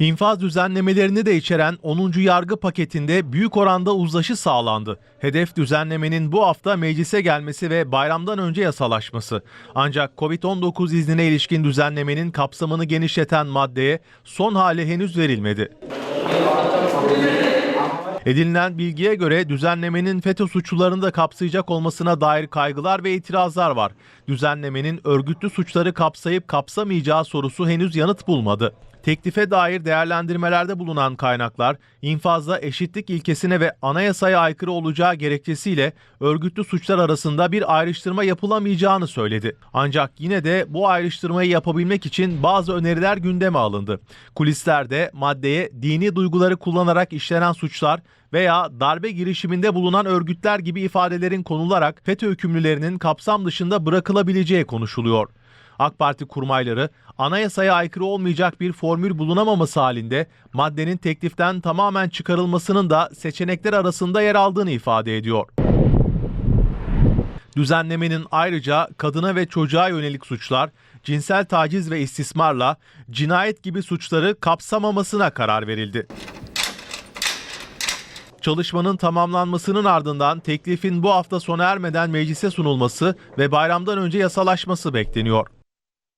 İnfaz düzenlemelerini de içeren 10. yargı paketinde büyük oranda uzlaşı sağlandı. Hedef düzenlemenin bu hafta meclise gelmesi ve bayramdan önce yasalaşması. Ancak Covid-19 iznine ilişkin düzenlemenin kapsamını genişleten maddeye son hali henüz verilmedi. Edinilen bilgiye göre düzenlemenin FETÖ suçlularını da kapsayacak olmasına dair kaygılar ve itirazlar var. Düzenlemenin örgütlü suçları kapsayıp kapsamayacağı sorusu henüz yanıt bulmadı. Teklife dair değerlendirmelerde bulunan kaynaklar, infazda eşitlik ilkesine ve anayasaya aykırı olacağı gerekçesiyle örgütlü suçlar arasında bir ayrıştırma yapılamayacağını söyledi. Ancak yine de bu ayrıştırmayı yapabilmek için bazı öneriler gündeme alındı. Kulislerde maddeye dini duyguları kullanarak işlenen suçlar veya darbe girişiminde bulunan örgütler gibi ifadelerin konularak FETÖ hükümlülerinin kapsam dışında bırakılabileceği konuşuluyor. AK Parti kurmayları anayasaya aykırı olmayacak bir formül bulunamaması halinde maddenin tekliften tamamen çıkarılmasının da seçenekler arasında yer aldığını ifade ediyor. Düzenlemenin ayrıca kadına ve çocuğa yönelik suçlar, cinsel taciz ve istismarla cinayet gibi suçları kapsamamasına karar verildi. Çalışmanın tamamlanmasının ardından teklifin bu hafta sona ermeden meclise sunulması ve bayramdan önce yasalaşması bekleniyor.